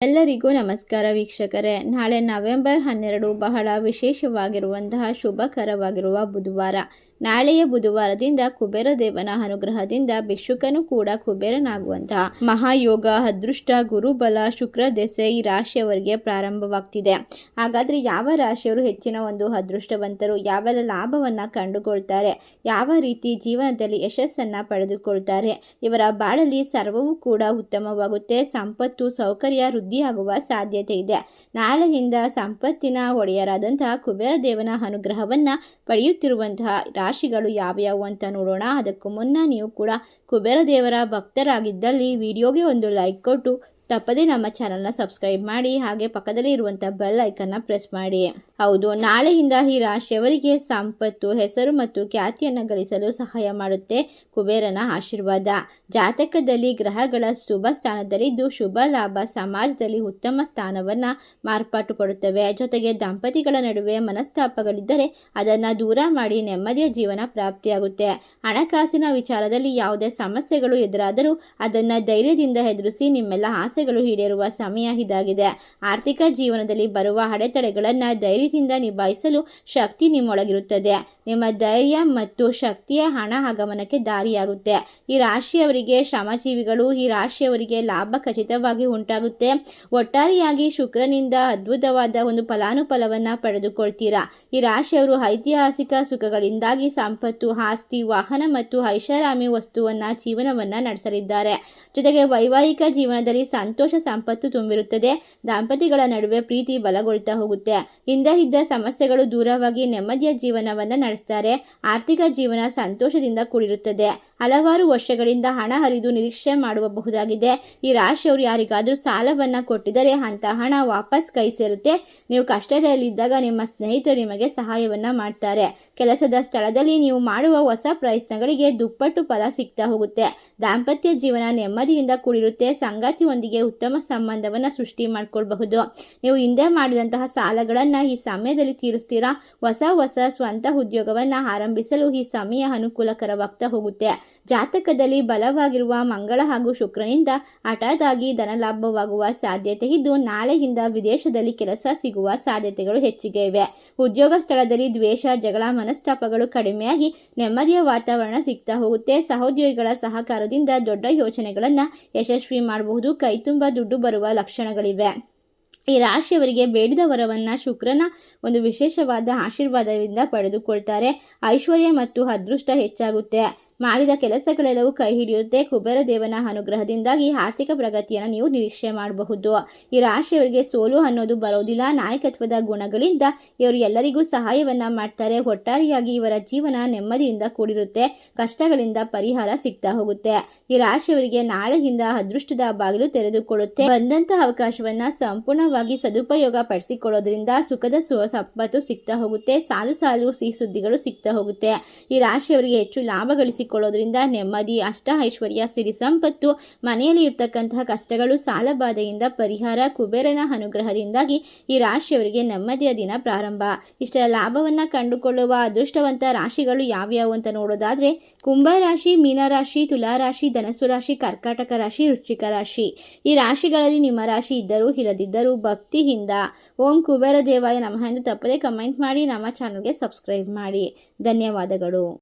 ಎಲ್ಲರಿಗೂ ನಮಸ್ಕಾರ ವೀಕ್ಷಕರೇ. ನಾಳೆ ನವೆಂಬರ್ ಹನ್ನೆರಡು ಬಹಳ ವಿಶೇಷವಾಗಿರುವಂತಹ ಶುಭಕರವಾಗಿರುವ ಬುಧವಾರ. ನಾಳೆಯ ಬುಧವಾರದಿಂದ ಕುಬೇರ ದೇವನ ಅನುಗ್ರಹದಿಂದ ಭಿಕ್ಷುಕನು ಕೂಡ ಕುಬೇರನಾಗುವಂತಹ ಮಹಾಯೋಗ ಅದೃಷ್ಟ ಗುರುಬಲ ಶುಕ್ರ ದೆಸೆ ಈ ರಾಶಿಯವರಿಗೆ ಪ್ರಾರಂಭವಾಗ್ತಿದೆ. ಹಾಗಾದ್ರೆ ಯಾವ ರಾಶಿಯವರು ಹೆಚ್ಚಿನ ಒಂದು ಅದೃಷ್ಟವಂತರು? ಯಾವೆಲ್ಲ ಲಾಭವನ್ನು ಕಂಡುಕೊಳ್ತಾರೆ? ಯಾವ ರೀತಿ ಜೀವನದಲ್ಲಿ ಯಶಸ್ಸನ್ನ ಪಡೆದುಕೊಳ್ತಾರೆ? ಇವರ ಬಾಳಲ್ಲಿ ಸರ್ವವೂ ಕೂಡ ಉತ್ತಮವಾಗುತ್ತೆ. ಸಂಪತ್ತು, ಸೌಕರ್ಯ, ವೃದ್ಧಿಯಾಗುವ ಸಾಧ್ಯತೆ ಇದೆ. ನಾಳೆಯಿಂದ ಸಂಪತ್ತಿನ ಒಡೆಯರಾದಂತಹ ಕುಬೇರ ದೇವನ ಅನುಗ್ರಹವನ್ನ ಪಡೆಯುತ್ತಿರುವಂತಹ ರಾಶಿಗಳು ಯಾವ್ಯಾವು ಅಂತ ನೋಡೋಣ. ಅದಕ್ಕೂ ಮುನ್ನ ನೀವು ಕೂಡ ಕುಬೇರ ದೇವರ ಭಕ್ತರಾಗಿದ್ದಲ್ಲಿ ವಿಡಿಯೋಗೆ ಒಂದು ಲೈಕ್ ಕೊಟ್ಟು ತಪ್ಪದೇ ನಮ್ಮ ಚಾನಲ್ನ ಸಬ್ಸ್ಕ್ರೈಬ್ ಮಾಡಿ, ಹಾಗೆ ಪಕ್ಕದಲ್ಲಿ ಇರುವಂಥ ಬೆಲ್ ಐಕನ್ನ ಪ್ರೆಸ್ ಮಾಡಿ. ಹೌದು, ನಾಳೆಯಿಂದ ಈ ರಾಶಿಯವರಿಗೆ ಸಂಪತ್ತು, ಹೆಸರು ಮತ್ತು ಖ್ಯಾತಿಯನ್ನು ಗಳಿಸಲು ಸಹಾಯ ಮಾಡುತ್ತೆ ಕುಬೇರನ ಆಶೀರ್ವಾದ. ಜಾತಕದಲ್ಲಿ ಗ್ರಹಗಳ ಶುಭ ಸ್ಥಾನದಲ್ಲಿದ್ದು, ಶುಭ, ಲಾಭ, ಸಮಾಜದಲ್ಲಿ ಉತ್ತಮ ಸ್ಥಾನವನ್ನು ಮಾರ್ಪಾಟು ಪಡುತ್ತವೆ. ಜೊತೆಗೆ ದಂಪತಿಗಳ ನಡುವೆ ಮನಸ್ತಾಪಗಳಿದ್ದರೆ ಅದನ್ನು ದೂರ ಮಾಡಿ ನೆಮ್ಮದಿಯ ಜೀವನ ಪ್ರಾಪ್ತಿಯಾಗುತ್ತೆ. ಹಣಕಾಸಿನ ವಿಚಾರದಲ್ಲಿ ಯಾವುದೇ ಸಮಸ್ಯೆಗಳು ಎದುರಾದರೂ ಅದನ್ನು ಧೈರ್ಯದಿಂದ ಎದುರಿಸಿ ನಿಮ್ಮೆಲ್ಲ ಆಸೆ ಆಸೆಗಳು ಈಡೇರುವ ಸಮಯ ಇದಾಗಿದೆ. ಆರ್ಥಿಕ ಜೀವನದಲ್ಲಿ ಬರುವ ಅಡೆತಡೆಗಳನ್ನು ಧೈರ್ಯದಿಂದ ನಿಭಾಯಿಸಲು ಶಕ್ತಿ ನಿಮ್ಮೊಳಗಿರುತ್ತದೆ. ನಿಮ್ಮ ಧೈರ್ಯ ಮತ್ತು ಶಕ್ತಿಯ ಹಣ ಆಗಮನಕ್ಕೆ ದಾರಿಯಾಗುತ್ತೆ. ಈ ರಾಶಿಯವರಿಗೆ ಶ್ರಮಜೀವಿಗಳು, ಈ ರಾಶಿಯವರಿಗೆ ಲಾಭ ಖಚಿತವಾಗಿ ಉಂಟಾಗುತ್ತೆ. ಒಟ್ಟಾರೆಯಾಗಿ ಶುಕ್ರನಿಂದ ಅದ್ಭುತವಾದ ಒಂದು ಫಲಾನುಫಲವನ್ನು ಪಡೆದುಕೊಳ್ತೀರಾ. ಈ ರಾಶಿಯವರು ಐತಿಹಾಸಿಕ ಸುಖಗಳಿಂದಾಗಿ ಸಂಪತ್ತು, ಆಸ್ತಿ, ವಾಹನ ಮತ್ತು ಐಷಾರಾಮಿ ವಸ್ತುವನ್ನ, ಜೀವನವನ್ನ ನಡೆಸಲಿದ್ದಾರೆ. ಜೊತೆಗೆ ವೈವಾಹಿಕ ಜೀವನದಲ್ಲಿ ಸಂತೋಷ ಸಂಪತ್ತು ತುಂಬಿರುತ್ತದೆ. ದಾಂಪತಿಗಳ ನಡುವೆ ಪ್ರೀತಿ ಬಲಗೊಳ್ತಾ ಹೋಗುತ್ತೆ. ಹಿಂದೆ ಇದ್ದ ಸಮಸ್ಯೆಗಳು ದೂರವಾಗಿ ನೆಮ್ಮದಿಯ ಜೀವನವನ್ನು ನಡೆಸ್ತಾರೆ. ಆರ್ಥಿಕ ಜೀವನ ಸಂತೋಷದಿಂದ ಕೂಡಿರುತ್ತದೆ. ಹಲವಾರು ವರ್ಷಗಳಿಂದ ಹಣ ಹರಿದು ನಿರೀಕ್ಷೆ ಮಾಡಬಹುದಾಗಿದೆ ಈ ರಾಶಿಯವರು ಯಾರಿಗಾದರೂ ಸಾಲವನ್ನು ಕೊಟ್ಟಿದರೆ ಅಂತ ಹಣ ವಾಪಸ್ ಕೈ ಸೇರುತ್ತೆ. ನೀವು ಕಷ್ಟದಲ್ಲಿದ್ದಾಗ ನಿಮ್ಮ ಸ್ನೇಹಿತರು ನಿಮಗೆ ಸಹಾಯವನ್ನ ಮಾಡ್ತಾರೆ. ಕೆಲಸದ ಸ್ಥಳದಲ್ಲಿ ನೀವು ಮಾಡುವ ಹೊಸ ಪ್ರಯತ್ನಗಳಿಗೆ ದುಪ್ಪಟ್ಟು ಫಲ ಸಿಗ್ತಾ ಹೋಗುತ್ತೆ. ದಾಂಪತ್ಯ ಜೀವನ ನೆಮ್ಮದಿಯಿಂದ ಕೂಡಿರುತ್ತೆ. ಸಂಗಾತಿಯೊಂದಿಗೆ ಉತ್ತಮ ಸಂಬಂಧವನ್ನು ಸೃಷ್ಟಿ ಮಾಡ್ಕೊಳ್ಬಹುದು. ನೀವು ಹಿಂದೆ ಮಾಡಿದಂತಹ ಸಾಲಗಳನ್ನು ಈ ಸಮಯದಲ್ಲಿ ತೀರಿಸ್ತೀರಾ? ಹೊಸ ಹೊಸ ಸ್ವಂತ ಉದ್ಯೋಗವನ್ನು ಆರಂಭಿಸಲು ಈ ಸಮಯ ಅನುಕೂಲಕರವಾಗ್ತಾ ಹೋಗುತ್ತೆ. ಜಾತಕದಲ್ಲಿ ಬಲವಾಗಿರುವ ಮಂಗಳ ಹಾಗೂ ಶುಕ್ರನಿಂದ ಹಠಾತ್ತಾಗಿ ಧನಲಾಭವಾಗುವ ಸಾಧ್ಯತೆ ಇದ್ದು, ನಾಳೆಯಿಂದ ವಿದೇಶದಲ್ಲಿ ಕೆಲಸ ಸಿಗುವ ಸಾಧ್ಯತೆಗಳು ಹೆಚ್ಚಿಗೆ ಇವೆ. ಉದ್ಯೋಗ ಸ್ಥಳದಲ್ಲಿ ದ್ವೇಷ, ಜಗಳ, ಮನಸ್ತಾಪಗಳು ಕಡಿಮೆಯಾಗಿ ನೆಮ್ಮದಿಯ ವಾತಾವರಣ ಸಿಗ್ತಾ ಹೋಗುತ್ತೆ. ಸಹೋದ್ಯೋಗಿಗಳ ಸಹಕಾರದಿಂದ ದೊಡ್ಡ ಯೋಚನೆಗಳನ್ನು ಯಶಸ್ವಿ ಮಾಡಬಹುದು. ಕೈತುಂಬ ದುಡ್ಡು ಬರುವ ಲಕ್ಷಣಗಳಿವೆ. ಈ ರಾಶಿಯವರಿಗೆ ಬೇಡಿದ ವರವನ್ನು ಶುಕ್ರನ ಒಂದು ವಿಶೇಷವಾದ ಆಶೀರ್ವಾದದಿಂದ ಪಡೆದುಕೊಳ್ತಾರೆ. ಐಶ್ವರ್ಯ ಮತ್ತು ಅದೃಷ್ಟ ಹೆಚ್ಚಾಗುತ್ತೆ. ಮಾಡಿದ ಕೆಲಸಗಳೆಲ್ಲವೂ ಕೈ ಹಿಡಿಯುತ್ತೆ. ಕುಬೇರ ದೇವನ ಅನುಗ್ರಹದಿಂದಾಗಿ ಆರ್ಥಿಕ ಪ್ರಗತಿಯನ್ನು ನೀವು ನಿರೀಕ್ಷೆ ಮಾಡಬಹುದು. ಈ ರಾಶಿಯವರಿಗೆ ಸೋಲು ಅನ್ನೋದು ಬರೋದಿಲ್ಲ. ನಾಯಕತ್ವದ ಗುಣಗಳಿಂದ ಇವರು ಎಲ್ಲರಿಗೂ ಸಹಾಯವನ್ನ ಮಾಡ್ತಾರೆ. ಒಟ್ಟಾರೆಯಾಗಿ ಇವರ ಜೀವನ ನೆಮ್ಮದಿಯಿಂದ ಕೂಡಿರುತ್ತೆ. ಕಷ್ಟಗಳಿಂದ ಪರಿಹಾರ ಸಿಗ್ತಾ ಹೋಗುತ್ತೆ. ಈ ರಾಶಿಯವರಿಗೆ ನಾಳೆಯಿಂದ ಅದೃಷ್ಟದ ಬಾಗಿಲು ತೆರೆದುಕೊಳ್ಳುತ್ತೆ. ಬಂದಂತಹ ಅವಕಾಶವನ್ನ ಸಂಪೂರ್ಣವಾಗಿ ಸದುಪಯೋಗ ಪಡಿಸಿಕೊಳ್ಳೋದ್ರಿಂದ ಸುಖದ ಸಂಪತ್ತು ಸಿಗ್ತಾ ಹೋಗುತ್ತೆ. ಸಾಲು ಸಾಲು ಸಿಹಿ ಸುದ್ದಿಗಳು ಸಿಗ್ತಾ ಹೋಗುತ್ತೆ. ಈ ರಾಶಿಯವರಿಗೆ ಹೆಚ್ಚು ಲಾಭ ಗಳಿಸಿ ಮಾಡಿಕೊಳ್ಳೋದ್ರಿಂದ ನೆಮ್ಮದಿ ಅಷ್ಟ ಐಶ್ವರ್ಯ ಸಿರಿ ಸಂಪತ್ತು, ಮನೆಯಲ್ಲಿ ಇರ್ತಕ್ಕಂತಹ ಕಷ್ಟಗಳು, ಸಾಲಬಾಧೆಯಿಂದ ಪರಿಹಾರ, ಕುಬೇರನ ಅನುಗ್ರಹದಿಂದಾಗಿ ಈ ರಾಶಿಯವರಿಗೆ ನೆಮ್ಮದಿಯ ದಿನ ಪ್ರಾರಂಭ. ಇಷ್ಟರ ಲಾಭವನ್ನ ಕಂಡುಕೊಳ್ಳುವ ಅದೃಷ್ಟವಂತ ರಾಶಿಗಳು ಯಾವ್ಯಾವು ಅಂತ ನೋಡೋದಾದ್ರೆ ಕುಂಭರಾಶಿ ಮೀನರಾಶಿ ತುಲಾರಾಶಿ ಧನಸು ರಾಶಿ ಕರ್ಕಾಟಕ ರಾಶಿ, ವೃಶ್ಚಿಕ ರಾಶಿ. ಈ ರಾಶಿಗಳಲ್ಲಿ ನಿಮ್ಮ ರಾಶಿ ಇದ್ದರೂ ಇರದಿದ್ದರೂ ಭಕ್ತಿಯಿಂದ. ಓಂ ಕುಬೇರ ದೇವಾಯ ನಮಃ ಎಂದು ತಪ್ಪದೆ ಕಮೆಂಟ್ ಮಾಡಿ, ನಮ್ಮ ಚಾನಲ್ಗೆ ಸಬ್ಸ್ಕ್ರೈಬ್ ಮಾಡಿ. ಧನ್ಯವಾದಗಳು.